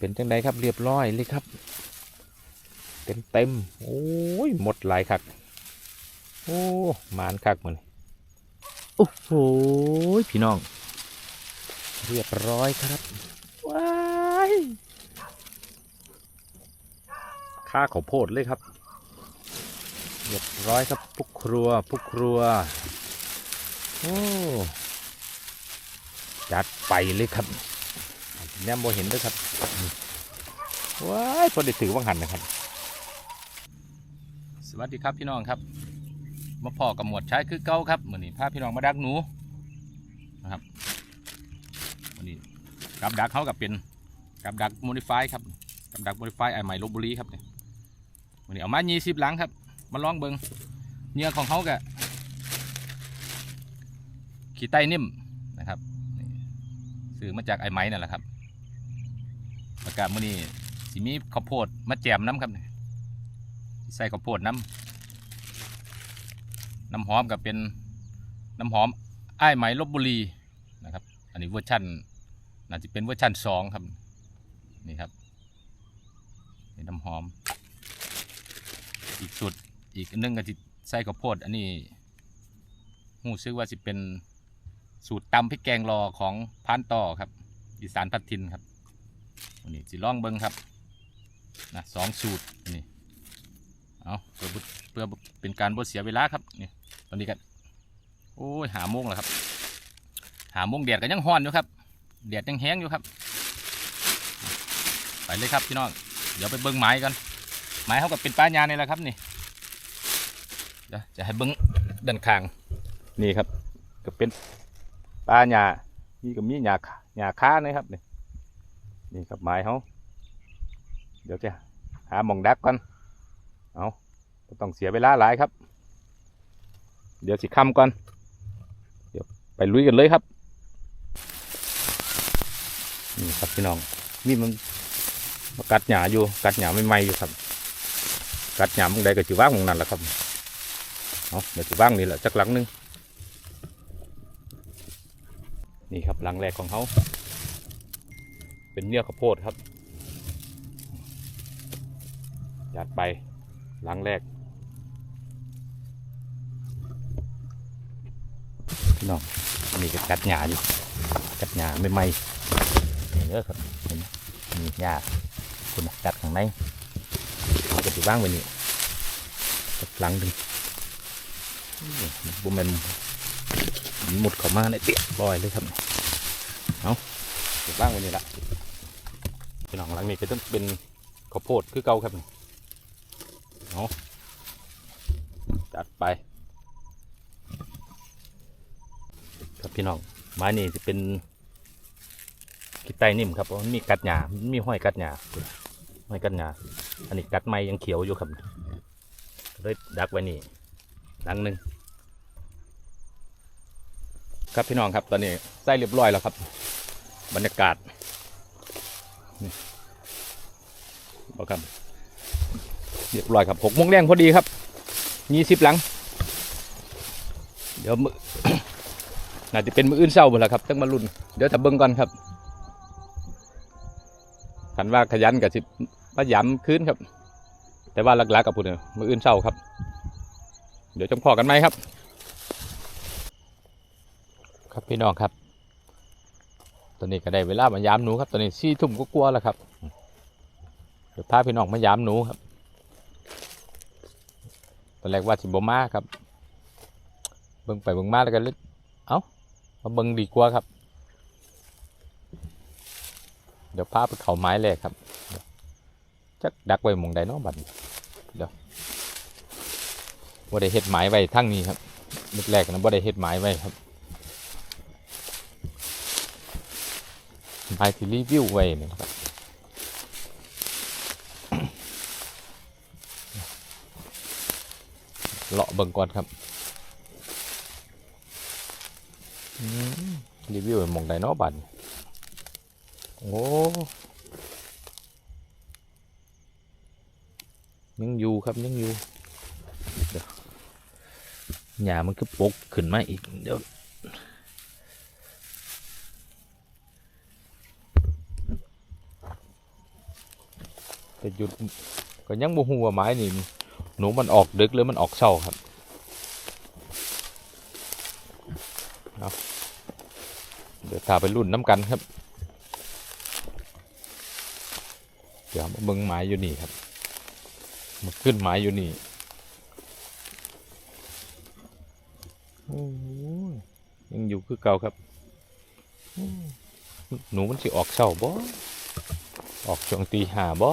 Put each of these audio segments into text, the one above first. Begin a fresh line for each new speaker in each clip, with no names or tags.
เป็นจังไดครับเรียบร้อยเลยครับ เต็มเต็มโอ้ยหมดหลายคักโอ้หมานคักมันโอ้โหพี่น้อง เรียบร้อยครับว้ายค่าข้าวโพดเลยครับเรียบร้อยครับพุกครัวพุกครัวโอ้จัดไปเลยครับ แนมโมเห็นด้วยครับว้ายพอได้ถือว่างหันนะครับ สวัสดีครับพี่น้องครับ มาพอกับหมวดใช้คือเก้าครับเหมือนนี้พาพี่น้องมาดักหนูนะครับวันนี้กับดักเขากับเป็นกับดักโมดิฟายครับกับดักโมดิฟายไอใหม่ลบบุรีครับเนี่ยวันนี้เอามายี่สิบหลังครับ มาลองเบิงเนื้อของเขากะขี้ไต้นิ่มนะครับซื้อมาจากไอไม้นั่นแหละครับ ประกาศมื่อนี้สิมีข้าวโพดมาแจมน้ำครับนี่ใส่ข้าวโพดน้ำน้ำหอมกับเป็นน้ำหอมไอ้ไหมลบบุรีนะครับ อันนี้เวอร์ชันน่าจะเป็นเวอร์ชันสองครับนี่ครับนี่น้ำหอม อีกสุดอีกนหนึงก็จะใส่ข้าวโพดอันนี้หูซื้อว่าสิเป็นสูตรตำพริกแกงรอของพานต่อครับอีสานพัดทินครับ วันนี้สิลองเบิ้งครับนะสองสูตรนี่เอาเพื่อเพื่อเป็นการบ่เสียเวลาครับนี่ตอนนี้ก็โอ้ยหาโมงแล้วครับ หาโมงแดดก็ยังฮ้อนอยู่ครับแดดยังแห้งอยู่ครับ ไปเลยครับพี่น้องเดี๋ยวไปเบิ้งไม้กันไม้เขากับเป็นป้ายานี่แหละครับนี่เดี๋ยวจะให้เบิ้งด้านข้างนี่ครับก็เป็นป้ายานี่ก็มีหญ้าขาหญ้าค้านะครับนี่ นี่ครับไม้เขาเดี๋ยวจะหาหมองดักก่อนเอาต้องเสียเวลาหลายครับ เดี๋ยวสิคำก่อน เดี๋ยวไปลุยกันเลยครับ นี่ครับพี่น้อง นี่มันมกัดหญ้าอยู่ กัดหญ้าไม่ไหมอยู่ครับ กัดหยามตรงใดก็จะว่างตรงนั้นแหละครับ เอาเดี๋ยวจะว่างนี่แหละจักหลังนึง นี่ครับหลังแรกของเขา เป็นเนื้อข้าวโพดครับจัดไปหลังแรกพี่น้องอันนี้ก็กัดหยาอยู่กัดหยาไม่ไหมนี่เด้อครับเห็นมีหญ้าคุณน่ะกัดข้างในมันก็จะว่างไว้นี่สักหลังหนึ่งบุแมนหมดเข้ามาในเตียบอยเลยครับเอาจะว่างไว้นี่ละ พี่น้องหลังนี้ก็ต้องเป็นข้าวโพดคือเก่าครับเอาะจัดไป ครับพี่น้องไม้นี่จะเป็นกีไตนิ่มครับเพราะมันมีกัดหยามมีห้อยกัดหยาห้อยกัดหยาอันนี้กัดไม้ยังเขียวอยู่ครับเลยดักไว้นี่หลังหนึ่งครับพี่น้องครับตอนนี้ใส่เรียบร้อยแล้วครับ บรรยากาศ นี่บอกครับเรียบร้อยครับหกโมงแรงพอดีครับยี่สิบหลัง เดี๋ยวมือน่าจะเป็นมืออื่นเศร้าหมดแล้วครับต้งมารุ่น เดี๋ยวถ้าเบิ้งก่อนครับขันว่าขยันกับสิพยายามคืนครับ แต่ว่าหลักๆกับพูดเนี่ยมืออื่นเศร้าครับ เดี๋ยวจงพอกันไหมครับ ครับพี่น้องครับ ตอนนี้ก็ได้เวลามายามหนูครับตอนนี้สี่ทุ่มก็กลัวแล้วครับเดี๋ยวพาพี่น้องมายามหนูครับตอนแรกว่าสิบมาครับ เบิ่งไปเบิ่งมาแล้วกันเลยเอ้ามาเบิ่งดีกว่าครับ เดี๋ยวพาไปเขาไม้แรกครับจักดักไว้มองใดเนาะบัดเดี๋ยวบ่ได้เฮ็ดหมายไว้ทั้งนี้ครับนึกแรกนะบ่ได้เฮ็ดหมายไว้ครับ หมายที่รีวิวไว้นี่ครับเลาะเบิ่งก่อนครับรีวิวหมองใดเนบันี้โอ้ยังอยู่ครับยังอยู่เดี๋ยวหญ้ามันคือปกขึ้นมาอีกเดี๋ยว แต่หยุดก็ยังบ่ฮู้ว่าไม้นี่หนูมันออกดึกหรือมันออกเช้าครับเอาเดี๋ยวถาไปรุ่นน้ำกันครับ เดี๋ยวมาเบิ่งไม้อยู่นี่ครับมาขึ้นไม้อยู่นี่โอ้ยยังอยู่คือเก่าครับ หนูมันสิออกเช้าบ่ ออกช่วงตีหาบ่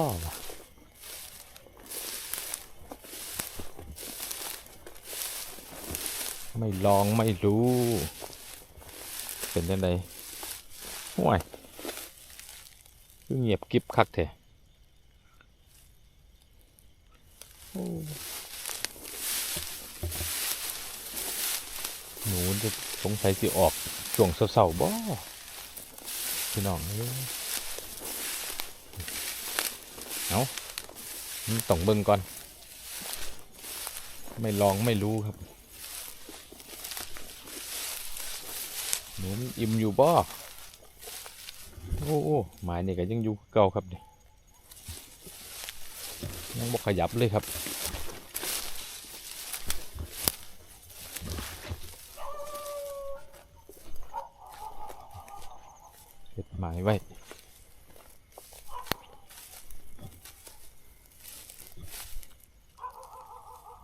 ไม่ลองไม่รู้ เป็นยังไงห่วยเงียบกิบคักแท้โอ้หนูจะสงสัยสิออกช่วงเสาๆบ่พี่น้องเอ้ เอาต้องเบิ่งก่อน ไม่ลองไม่รู้ครับ หนูมันอิ่มอยู่บ่โอ้โอ้หมายนี่ก็ยังอยู่เก่าครับนี่ยังบ่ขยับเลยครับเก็บหมายไว้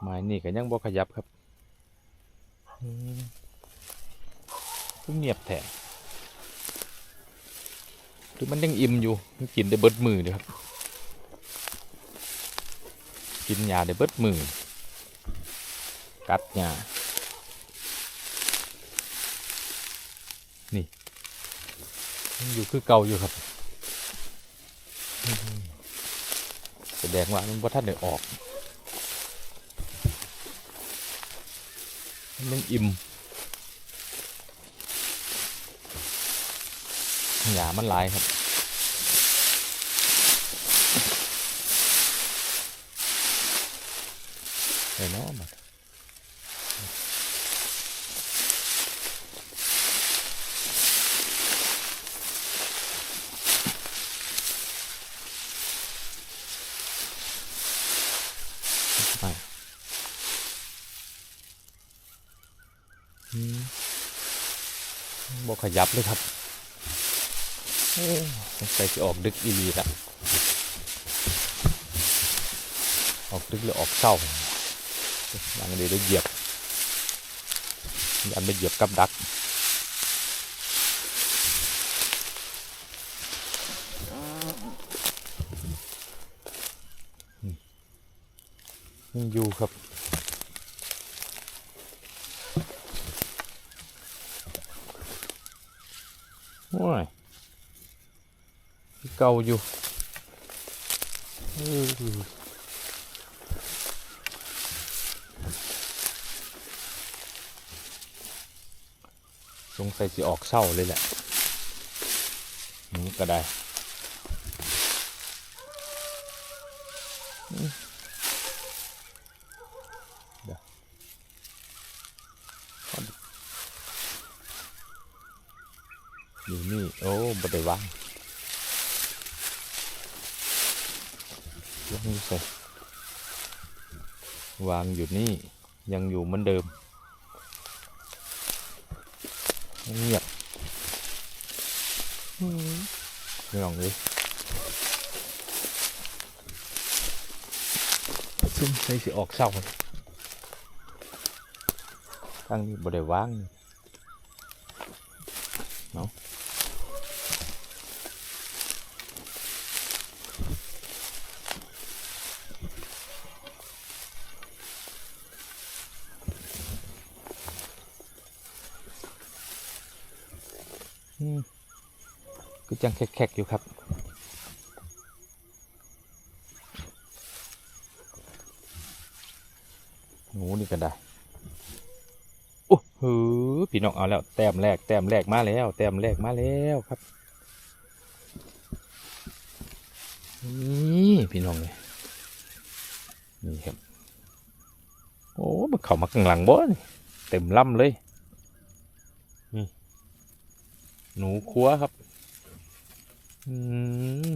หมาย นี่ก็ยังบ่ขยับครับอืมคือเงียบแท้หรือมันยังอิ่มอยู่มันกินได้เบิดมือเลยครับ กินยาได้เบิดมือ กัดยานี่ยังอยู่คือเก่าอยู่ครับ แสดงว่ามันบ่ท่านได้ออก มันอิ่มหยามันหลายครับ เดี๋ยวเนาะบัดไปอืม บอกขยับเลยครับโอ้สงสัยจะออกดึกอีลีละออกดึกหรือออกเศร้ายังเดี๋ยวได้เหยียบยันไปเหยียบกับดักยังอยู่ครับ โอ้ย เก่าอยู่สงสัยสิออกเศร้าเลยแหละหนูก็ได้อืมเดี๋ยวเอาดิอยู่นี่ โอ้บ่ได้วางวางอยู่ใส่ วางอยู่นี่ยังอยู่เหมือนเดิมเงียบไม่ลองเลยซึ่งใส่สิออกเศร้าตั้งนี้บ่ได้ว่างนี่เนาะอืม ก็จังแขกๆอยู่ครับ หนูนี่ก็ได้โอ้โหพี่น้องเอาแล้ว แต้มแรก แต้มแรกมาแล้ว แต้มแรกมาแล้วครับ นี่พี่น้องเลยนี่ครับ โอ้มันเข้ามาข้างหลังบ่เต็มลำเลย นี่ หนูคัวครับ อืม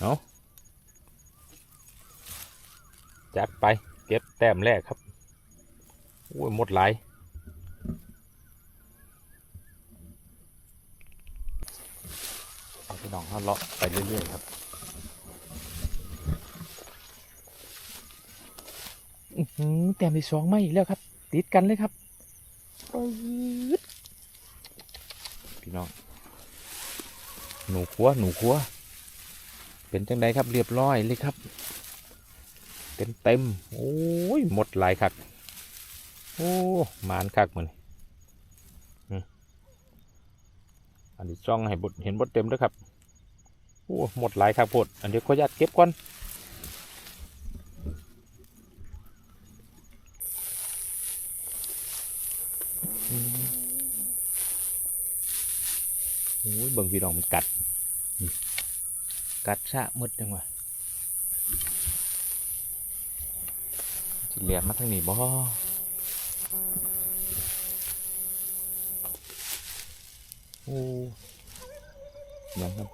เอาจัดไป เก็บแต้มแรกครับโอ้ยหมดหลายเอาพี่น้องเขาเลาะไปเรื่อยๆครับอือแต้มที่สองไมาอีกแล้วครับ ติดกันเลยครับ พี่น้อง หนูขัวหนูขัว เป็นจังไดครับเรียบร้อยเลยครับ เต็มเต็มโอ้ยหมดหลายคักโอ้มานคักมันอันนี้จ้องให้บดเห็นบดเต็มด้วยครับโอ้หมดหลายคักโพดอันเดียวขออนุญาตเก็บก่อนอืมโอ้ย เบิ่งพี่น้องมันกัด กัดชะหมดจังวะสิเหลียดมาทางนี้บ่โอ้ยังครับ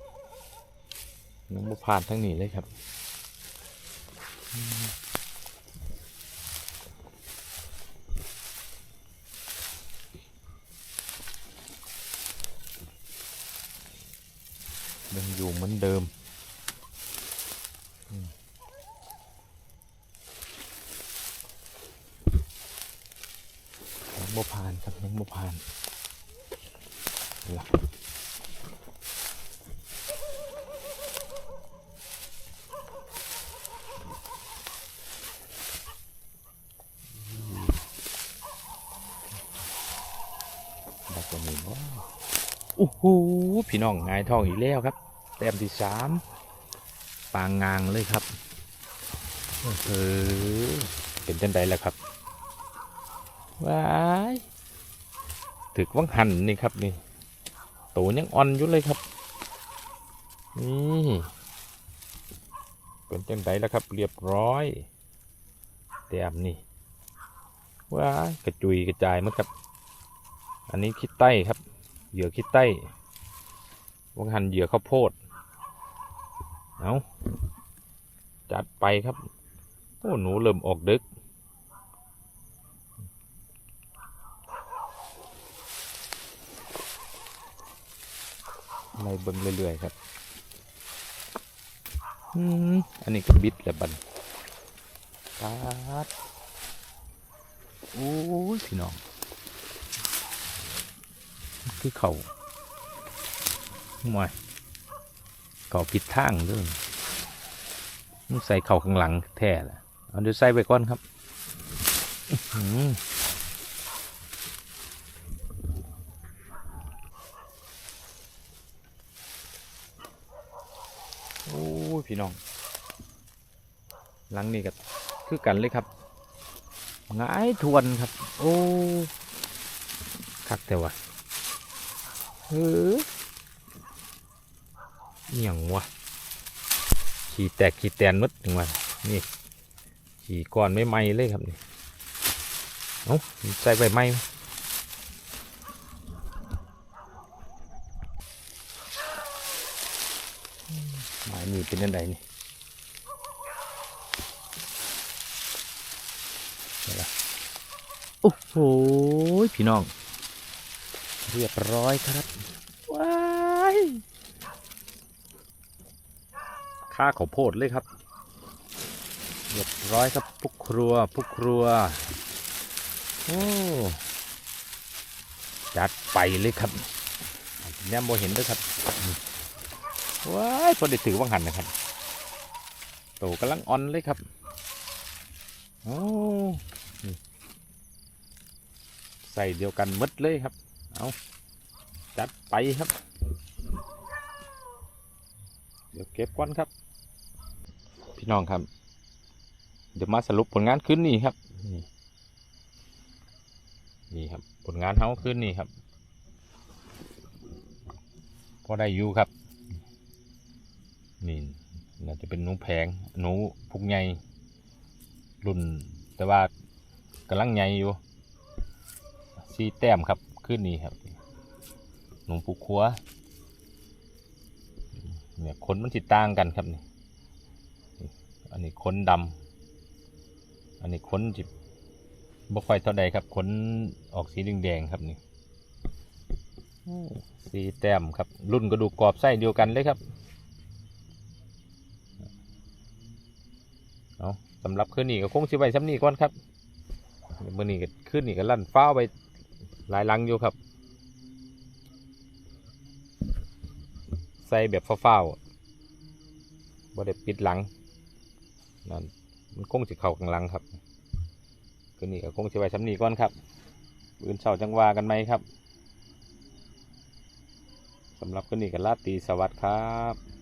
ยังบ่ผ่านทางนี้เลยครับ ยังอยู่เหมือนเดิม ยังบ่ผ่านครับยังบ่ผ่านล่ะได้ตัวนี้บ่โอ้โหพี่น้องงายทองอีกแล้วครับ แต้มที่สามปางงางเลยครับเออเป็นจังใดแล้วครับว้ายถึกวังหันนี่ครับนี่โตยังอ่อนอยู่เลยครับนี่เป็นจังไดแล้วครับ เรียบร้อยแต้มนี่ว้ายกระจุยกระจายหมั้งครับ อันนี้คิดใต้ครับ เหยื่อคิดใต้วังหันเหยื่อข้าวโพด เอาจัดไปครับ โอ้ หนูเริ่มออกดึกไล่เบิ่งเรื่อย ๆ ครับอันนี้ก็บิดแล้วบันปาดโอ้ยพี่น้อง คือเขาหน่อยเขาผิดทางด้วยมันใส่เข่าข้างหลังแท้แหละเอาเดี๋ยวใส่ไปก่อนครับอื้อหือโอ้ยพี่น้อง หลังนี้ก็คือกันเลยครับหงายทวนครับ โอ้คักแต่ว่า เออเหี่ยงวะขี่แตกขี่แตนมดถึงวันนี่ขี่ก้อนไม่ไหมเลยครับนี่เอ้าใส่ใบไม้หมายมีเป็นยังไงนี่โอ้โหพี่น้อง เรียบร้อยครับว้ายค่าข้าวโพดเลยครับ เรียบร้อยครับพุกครัวพุกครัวโอ้จัดไปเลยครับแนมโบเห็นด้วยครับว้ายพอได้ถือว่างหันนะครับโตกำลังอ่อนเลยครับโอ้นี่ใส่เดียวกันหมดเลยครับ เอาจัดไปครับ เดี๋ยวเก็บก่อนครับ พี่น้องครับ เดี๋ยวมาสรุปผลงานขึ้นนี่ครับนี่นี่ครับ ผลงานเขาขึ้นนี่ครับ พอได้อยู่ครับ นี่น่าจะเป็นหนูแพงหนูพุกใหญ่รุ่นแต่ว่ากำลังใหญ่อยู่สีแต้มครับ ขึ้นนี่ครับหนูปุกขัวเนี่ยขนมันติดต่างกันครับนี่อันนี้ขนดอันนี้ขนจิบ่ค่อยเท่าใดครับขนออกสีแดงๆครับนี่สีแต้มครับ รุ่นกระดูกกรอบไส้เดียวกันเลยครับเอาสำหรับคืนนี้ก็คงสิไว้ซ้ำนี้ก่อนครับมื่อนี้ก็คืนนี้ก็ลั่นฟ้าไป หลายลังอยู่ครับ ใส่แบบฟ้าๆบ่ได้ปิดหลังนั่นมันคงสิเข้าข้างหลังครับคืนนี้ก็คงจะไว้สำนีก่อนครับอื่นเช้าจังว่ากันไหมครับสำหรับคืนนี้ก็ลาตีสวัสดิ์ครับ